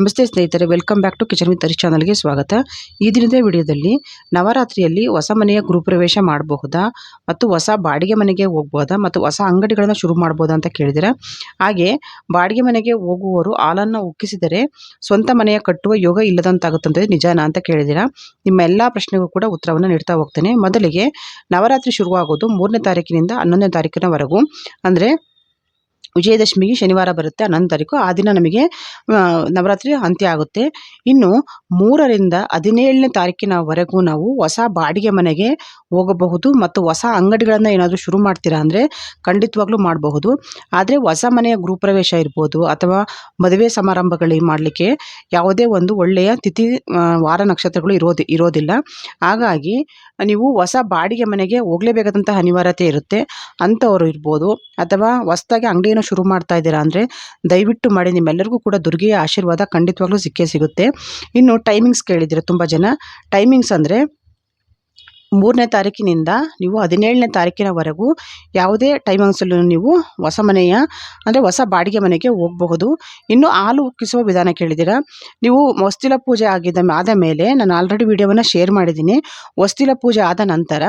ನಮಸ್ತೆ ಸ್ನೇಹಿತರೆ, welcome back to kitchen with Harish ಚಾನಲ್ಗೆ ಸ್ವಾಗತ. ಈ ದಿನದ ವಿಡಿಯೋದಲ್ಲಿ ನವರಾತ್ರಿಯಲ್ಲಿ ಹೊಸ ಮನೆಯ ಗೃಹಪ್ರವೇಶ ಮಾಡಬಹುದಾ ಮತ್ತು ಹೊಸ ಬಾಡಿಗೆ ಮನೆಗೆ ಹೋಗ್ಬೋದಾ ಮತ್ತು ಹೊಸ ಅಂಗಡಿಗಳನ್ನು ಶುರು ಮಾಡ್ಬೋದಾ ಅಂತ ಕೇಳಿದಿರ ಹಾಗೆ ಬಾಡಿಗೆ ಮನೆಗೆ ಹೋಗುವವರು ಹಾಲನ್ನು ಉಕ್ಕಿಸಿದರೆ ಸ್ವಂತ ಮನೆಯ ಕಟ್ಟುವ ಯೋಗ ಇಲ್ಲದಂತಾಗುತ್ತಂತೆ ನಿಜಾನ ಅಂತ ಕೇಳಿದಿರ ನಿಮ್ಮ ಎಲ್ಲ ಪ್ರಶ್ನೆಗೂ ಕೂಡ ಉತ್ತರವನ್ನು ನೀಡ್ತಾ ಹೋಗ್ತೇನೆ. ಮೊದಲಿಗೆ ನವರಾತ್ರಿ ಶುರುವಾಗೋದು ಮೂರನೇ ತಾರೀಕಿನಿಂದ ಹನ್ನೊಂದನೇ ತಾರೀಕಿನವರೆಗೂ. ಅಂದರೆ ವಿಜಯದಶಮಿಗೆ ಶನಿವಾರ ಬರುತ್ತೆ, ಹನ್ನೊಂದು ತಾರೀಕು. ಆ ದಿನ ನಮಗೆ ನವರಾತ್ರಿ ಅಂತ್ಯ ಆಗುತ್ತೆ. ಇನ್ನು ಮೂರರಿಂದ ಹದಿನೇಳನೇ ತಾರೀಕಿನವರೆಗೂ ನಾವು ಹೊಸ ಬಾಡಿಗೆ ಮನೆಗೆ ಹೋಗಬಹುದು ಮತ್ತು ಹೊಸ ಅಂಗಡಿಗಳನ್ನು ಏನಾದರೂ ಶುರು ಮಾಡ್ತೀರಾ ಅಂದರೆ ಖಂಡಿತವಾಗ್ಲೂ ಮಾಡಬಹುದು. ಆದರೆ ಹೊಸ ಮನೆಯ ಗೃಹಪ್ರವೇಶ ಇರ್ಬೋದು ಅಥವಾ ಮದುವೆ ಸಮಾರಂಭಗಳಿಗೆ ಮಾಡಲಿಕ್ಕೆ ಯಾವುದೇ ಒಂದು ಒಳ್ಳೆಯ ತಿಥಿ ವಾರ ನಕ್ಷತ್ರಗಳು ಇರೋದು, ಇರೋದಿಲ್ಲ. ಹಾಗಾಗಿ ನೀವು ಹೊಸ ಬಾಡಿಗೆ ಮನೆಗೆ ಹೋಗಲೇಬೇಕಾದಂತಹ ಅನಿವಾರ್ಯತೆ ಇರುತ್ತೆ ಅಂಥವರು ಇರ್ಬೋದು. ಅಥವಾ ಹೊಸ್ದಾಗಿ ಅಂಗಡಿಯನ್ನು ಶುರು ಮಾಡ್ತಾ ಇದ್ದೀರಾ ಅಂದರೆ ದಯವಿಟ್ಟು ಮಾಡಿ, ನಿಮ್ಮೆಲ್ಲರಿಗೂ ಕೂಡ ದುರ್ಗೆಯ ಆಶೀರ್ವಾದ ಖಂಡಿತವಾಗ್ಲೂ ಸಿಕ್ಕೇ ಸಿಗುತ್ತೆ. ಇನ್ನು ಟೈಮಿಂಗ್ಸ್ ಕೇಳಿದ್ದೀರ ತುಂಬ ಜನ? ಟೈಮಿಂಗ್ಸ್ ಅಂದರೆ ಮೂರನೇ ತಾರೀಕಿನಿಂದ ನೀವು ಹದಿನೇಳನೇ ತಾರೀಕಿನವರೆಗೂ ಯಾವುದೇ ಟೈಮಿಂಗ್ಸಲ್ಲೂ ನೀವು ಹೊಸ ಮನೆಯ, ಅಂದರೆ ಹೊಸ ಬಾಡಿಗೆ ಮನೆಗೆ ಹೋಗಬಹುದು. ಇನ್ನು ಹಾಲು ಉಕ್ಕಿಸುವ ವಿಧಾನ ಕೇಳಿದ್ದೀರಾ? ನೀವು ಹೊಸ್ತಿಲ ಪೂಜೆ ಆಗಿದ್ದ ಆದ ಮೇಲೆ ನಾನು ಆಲ್ರೆಡಿ ವಿಡಿಯೋವನ್ನು ಶೇರ್ ಮಾಡಿದ್ದೀನಿ. ಹೊಸ್ತಿಲ ಪೂಜೆ ಆದ ನಂತರ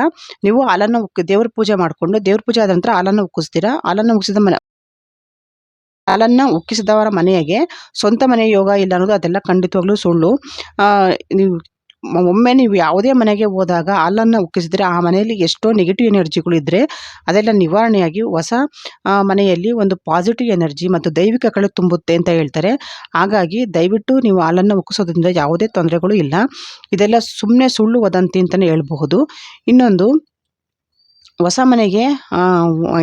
ನೀವು ಹಾಲನ್ನು ಉಕ್ಕಿ ದೇವ್ರ ಪೂಜೆ ಮಾಡಿಕೊಂಡು, ದೇವ್ರ ಪೂಜೆ ಆದ ನಂತರ ಹಾಲನ್ನು ಉಕ್ಕಿಸ್ತೀರಾ? ಹಾಲನ್ನು ಉಕ್ಕಿಸಿದ ಮನೆ, ಹಾಲನ್ನು ಉಕ್ಕಿಸಿದವರ ಮನೆಗೆ ಸ್ವಂತ ಮನೆ ಯೋಗ ಇಲ್ಲ ಅನ್ನೋದು ಅದೆಲ್ಲ ಖಂಡಿತವಾಗ್ಲೂ ಸುಳ್ಳು. ನೀವು ಒಮ್ಮೆ ನೀವು ಯಾವುದೇ ಮನೆಗೆ ಹೋದಾಗ ಹಾಲನ್ನು ಉಕ್ಕಿಸಿದರೆ ಆ ಮನೆಯಲ್ಲಿ ಎಷ್ಟೋ ನೆಗೆಟಿವ್ ಎನರ್ಜಿಗಳು ಇದ್ದರೆ ಅದೆಲ್ಲ ನಿವಾರಣೆಯಾಗಿ ಹೊಸ ಮನೆಯಲ್ಲಿ ಒಂದು ಪಾಸಿಟಿವ್ ಎನರ್ಜಿ ಮತ್ತು ದೈವಿಕ ಕಳೆ ತುಂಬುತ್ತೆ ಅಂತ ಹೇಳ್ತಾರೆ. ಹಾಗಾಗಿ ದಯವಿಟ್ಟು ನೀವು ಹಾಲನ್ನು ಉಕ್ಕಿಸೋದ್ರಿಂದ ಯಾವುದೇ ತೊಂದರೆಗಳು ಇಲ್ಲ. ಇದೆಲ್ಲ ಸುಮ್ಮನೆ ಸುಳ್ಳು ವದಂತಿ ಅಂತಲೇ ಹೇಳ್ಬಹುದು. ಇನ್ನೊಂದು ಹೊಸ ಮನೆಗೆ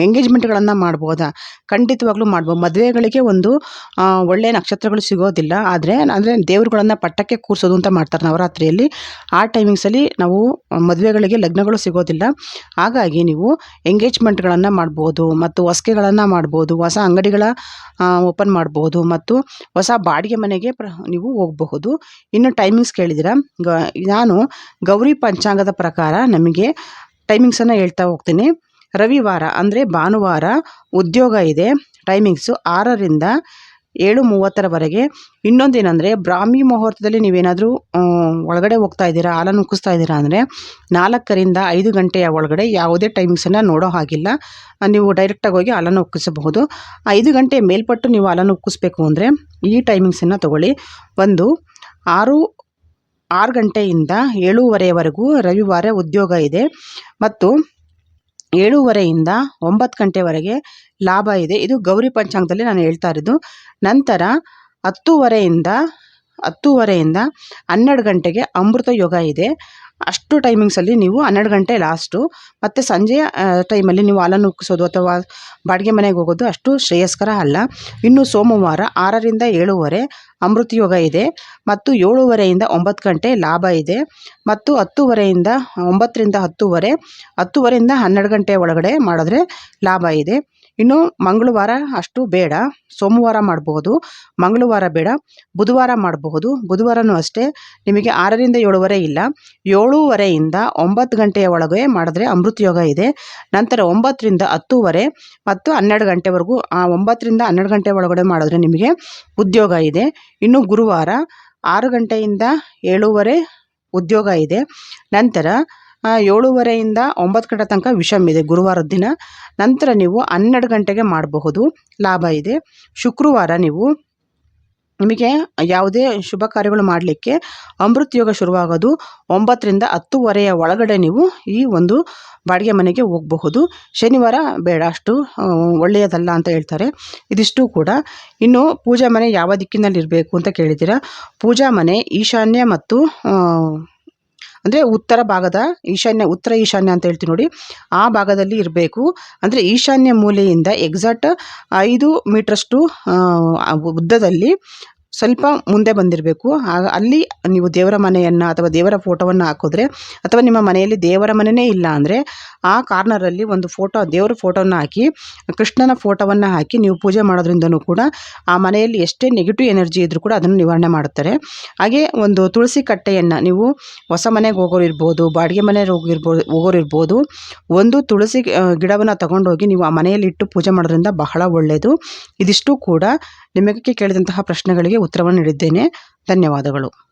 ಎಂಗೇಜ್ಮೆಂಟ್ಗಳನ್ನು ಮಾಡ್ಬೋದಾ? ಖಂಡಿತವಾಗ್ಲೂ ಮಾಡ್ಬೋದು. ಮದುವೆಗಳಿಗೆ ಒಂದು ಒಳ್ಳೆಯ ನಕ್ಷತ್ರಗಳು ಸಿಗೋದಿಲ್ಲ. ಆದರೆ, ಅಂದರೆ ದೇವ್ರುಗಳನ್ನು ಪಟ್ಟಕ್ಕೆ ಕೂರಿಸೋದು ಅಂತ ಮಾಡ್ತಾರೆ ನವರಾತ್ರಿಯಲ್ಲಿ. ಆ ಟೈಮಿಂಗ್ಸಲ್ಲಿ ನಾವು ಮದುವೆಗಳಿಗೆ ಲಗ್ನಗಳು ಸಿಗೋದಿಲ್ಲ. ಹಾಗಾಗಿ ನೀವು ಎಂಗೇಜ್ಮೆಂಟ್ಗಳನ್ನು ಮಾಡ್ಬೋದು, ಮತ್ತು ಹೊಸ್ಕೆಗಳನ್ನು ಮಾಡ್ಬೋದು, ಹೊಸ ಅಂಗಡಿಗಳ ಓಪನ್ ಮಾಡ್ಬೋದು, ಮತ್ತು ಹೊಸ ಬಾಡಿಗೆ ಮನೆಗೆ ಪ್ರ, ನೀವು ಹೋಗಬಹುದು. ಇನ್ನು ಟೈಮಿಂಗ್ಸ್ ಕೇಳಿದಿರ ಗ, ನಾನು ಗೌರಿ ಪಂಚಾಂಗದ ಪ್ರಕಾರ ನಮಗೆ ಟೈಮಿಂಗ್ಸನ್ನು ಹೇಳ್ತಾ ಹೋಗ್ತೀನಿ. ರವಿವಾರ ಅಂದರೆ ಭಾನುವಾರ ಉದ್ಯೋಗ ಇದೆ. ಟೈಮಿಂಗ್ಸು ಆರರಿಂದ ಏಳು ಮೂವತ್ತರವರೆಗೆ. ಇನ್ನೊಂದೇನೆಂದರೆ ಬ್ರಾಹ್ಮಿ ಮುಹೂರ್ತದಲ್ಲಿ ನೀವೇನಾದರೂ ಒಳಗಡೆ ಹೋಗ್ತಾ ಇದ್ದೀರಾ, ಹಾಲನ್ನು ಉಕ್ಕಿಸ್ತಾ ಇದ್ದೀರಾ ಅಂದರೆ ನಾಲ್ಕರಿಂದ ಐದು ಗಂಟೆಯ ಒಳಗಡೆ ಯಾವುದೇ ಟೈಮಿಂಗ್ಸನ್ನು ನೋಡೋ ಹಾಗಿಲ್ಲ. ನೀವು ಡೈರೆಕ್ಟಾಗಿ ಹೋಗಿ ಹಾಲನ್ನು ಉಕ್ಕಿಸಬಹುದು ಐದು ಗಂಟೆ ಮೇಲ್ಪಟ್ಟು ನೀವು ಹಾಲನ್ನು ಉಕ್ಕಿಸ್ಬೇಕು ಅಂದರೆ ಈ ಟೈಮಿಂಗ್ಸನ್ನು ತಗೊಳ್ಳಿ. ಒಂದು, ಆರು ಆರು ಗಂಟೆಯಿಂದ ಏಳೂವರೆವರೆಗೂ ರವಿವಾರ ಉದ್ಯೋಗ ಇದೆ. ಮತ್ತು ಏಳೂವರೆಯಿಂದ ಒಂಬತ್ತು ಗಂಟೆವರೆಗೆ ಲಾಭ ಇದೆ. ಇದು ಗೌರಿ ಪಂಚಾಂಗದಲ್ಲಿ ನಾನು ಹೇಳ್ತಾ ಇರೋದು. ನಂತರ ಹತ್ತೂವರೆಯಿಂದ ಹತ್ತೂವರೆಯಿಂದ ಹನ್ನೆರಡು ಗಂಟೆಗೆ ಅಮೃತ ಯೋಗ ಇದೆ. ಅಷ್ಟು ಟೈಮಿಂಗ್ಸಲ್ಲಿ ನೀವು ಹನ್ನೆರಡು ಗಂಟೆ ಲಾಸ್ಟು ಮತ್ತು ಸಂಜೆಯ ಟೈಮಲ್ಲಿ ನೀವು ಹಾಲನ್ನು ಉಕ್ಕಿಸೋದು ಅಥವಾ ಬಾಡಿಗೆ ಮನೆಗೆ ಹೋಗೋದು ಅಷ್ಟು ಶ್ರೇಯಸ್ಕರ ಅಲ್ಲ. ಇನ್ನು ಸೋಮವಾರ ಆರರಿಂದ ಏಳುವರೆ ಅಮೃತ ಯೋಗ ಇದೆ ಮತ್ತು ಏಳುವರೆಯಿಂದ ಒಂಬತ್ತು ಗಂಟೆ ಲಾಭ ಇದೆ ಮತ್ತು ಹತ್ತುವರೆಯಿಂದ ಒಂಬತ್ತರಿಂದ ಹತ್ತುವರೆ, ಹತ್ತುವರೆಯಿಂದ ಹನ್ನೆರಡು ಗಂಟೆ ಒಳಗಡೆ ಮಾಡಿದ್ರೆ ಲಾಭ ಇದೆ. ಇನ್ನು ಮಂಗಳವಾರ ಅಷ್ಟು ಬೇಡ. ಸೋಮವಾರ ಮಾಡಬಹುದು ಮಂಗಳವಾರ ಬೇಡ. ಬುಧವಾರ ಮಾಡಬಹುದು ಬುಧವಾರನೂ ಅಷ್ಟೇ. ನಿಮಗೆ ಆರರಿಂದ ಏಳುವರೆ ಇಲ್ಲ. ಏಳೂವರೆಯಿಂದ ಒಂಬತ್ತು ಗಂಟೆಯ ಒಳಗೆ ಮಾಡಿದ್ರೆ ಅಮೃತ ಯೋಗ ಇದೆ. ನಂತರ ಒಂಬತ್ತರಿಂದ ಹತ್ತೂವರೆ ಮತ್ತು ಹನ್ನೆರಡು ಗಂಟೆವರೆಗೂ, ಆ ಒಂಬತ್ತರಿಂದ ಹನ್ನೆರಡು ಗಂಟೆ ಒಳಗಡೆ ಮಾಡಿದ್ರೆ ನಿಮಗೆ ಉದ್ಯೋಗ ಇದೆ. ಇನ್ನು ಗುರುವಾರ ಆರು ಗಂಟೆಯಿಂದ ಏಳೂವರೆ ಉದ್ಯೋಗ ಇದೆ. ನಂತರ ಏಳುವರೆಯಿಂದ ಒಂಬತ್ತು ಗಂಟೆ ತನಕ ವಿಷಮ್ ಇದೆ. ಗುರುವಾರದ ದಿನ. ನಂತರ ನೀವು ಹನ್ನೆರಡು ಗಂಟೆಗೆ ಮಾಡಬಹುದು. ಲಾಭ ಇದೆ. ಶುಕ್ರವಾರ ನೀವು ನಿಮಗೆ ಯಾವುದೇ ಶುಭ ಕಾರ್ಯಗಳು ಮಾಡಲಿಕ್ಕೆ ಅಮೃತ ಯೋಗ ಶುರುವಾಗೋದು ಒಂಬತ್ತರಿಂದ ಹತ್ತುವರೆಯ ಒಳಗಡೆ ನೀವು ಈ ಒಂದು ಬಾಡಿಗೆ ಮನೆಗೆ ಹೋಗಬಹುದು. ಶನಿವಾರ ಬೇಡ, ಅಷ್ಟು ಒಳ್ಳೆಯದಲ್ಲ ಅಂತ ಹೇಳ್ತಾರೆ. ಇದಿಷ್ಟು ಕೂಡ. ಇನ್ನು ಪೂಜಾ ಮನೆ ಯಾವ ದಿಕ್ಕಿನಲ್ಲಿ ಇರಬೇಕು ಅಂತ ಕೇಳಿದ್ದೀರಾ? ಪೂಜಾ ಮನೆ ಈಶಾನ್ಯ ಮತ್ತು ಅಂದರೆ ಉತ್ತರ ಭಾಗದ ಈಶಾನ್ಯ, ಉತ್ತರ ಈಶಾನ್ಯ ಅಂತ ಹೇಳ್ತೀವಿ ನೋಡಿ. ಆ ಭಾಗದಲ್ಲಿ ಇರಬೇಕು. ಅಂದರೆ ಈಶಾನ್ಯ ಮೂಲೆಯಿಂದ ಎಕ್ಸಾಕ್ಟ್ ಐದು ಮೀಟ್ರಷ್ಟು ಉದ್ದದಲ್ಲಿ ಸ್ವಲ್ಪ ಮುಂದೆ ಬಂದಿರಬೇಕು. ಅಲ್ಲಿ ನೀವು ದೇವರ ಮನೆಯನ್ನು ಅಥವಾ ದೇವರ ಫೋಟೋವನ್ನು ಹಾಕಿದ್ರೆ ಅಥವಾ ನಿಮ್ಮ ಮನೆಯಲ್ಲಿ ದೇವರ ಮನೆಯೇ ಇಲ್ಲ ಅಂದರೆ ಆ ಕಾರ್ನರಲ್ಲಿ ಒಂದು ಫೋಟೋ, ದೇವರ ಫೋಟೋನ ಹಾಕಿ, ಕೃಷ್ಣನ ಫೋಟೋವನ್ನು ಹಾಕಿ ನೀವು ಪೂಜೆ ಮಾಡೋದ್ರಿಂದನೂ ಕೂಡ ಆ ಮನೆಯಲ್ಲಿ ಎಷ್ಟೇ ನೆಗೆಟಿವ್ ಎನರ್ಜಿ ಇದ್ದರೂ ಕೂಡ ಅದನ್ನು ನಿವಾರಣೆ ಮಾಡುತ್ತಾರೆ. ಹಾಗೆ ಒಂದು ತುಳಸಿ ಕಟ್ಟೆಯನ್ನು ನೀವು ಹೊಸ ಮನೆಗೆ ಹೋಗೋರು ಇರ್ಬೋದು, ಬಾಡಿಗೆ ಮನೆಗೆ ಹೋಗಿರ್ಬೋದು ಹೋಗೋರು ಇರ್ಬೋದು, ಒಂದು ತುಳಸಿ ಗಿಡವನ್ನು ತಗೊಂಡೋಗಿ ನೀವು ಆ ಮನೆಯಲ್ಲಿ ಇಟ್ಟು ಪೂಜೆ ಮಾಡೋದ್ರಿಂದ ಬಹಳ ಒಳ್ಳೆಯದು ಇದಿಷ್ಟು ಕೂಡ ನಿಮಗೆ ಕೇಳಿದಂತಹ ಪ್ರಶ್ನೆಗಳಿಗೆ ಉತ್ತರವನ್ನು ನೀಡಿದ್ದೇನೆ. ಧನ್ಯವಾದಗಳು.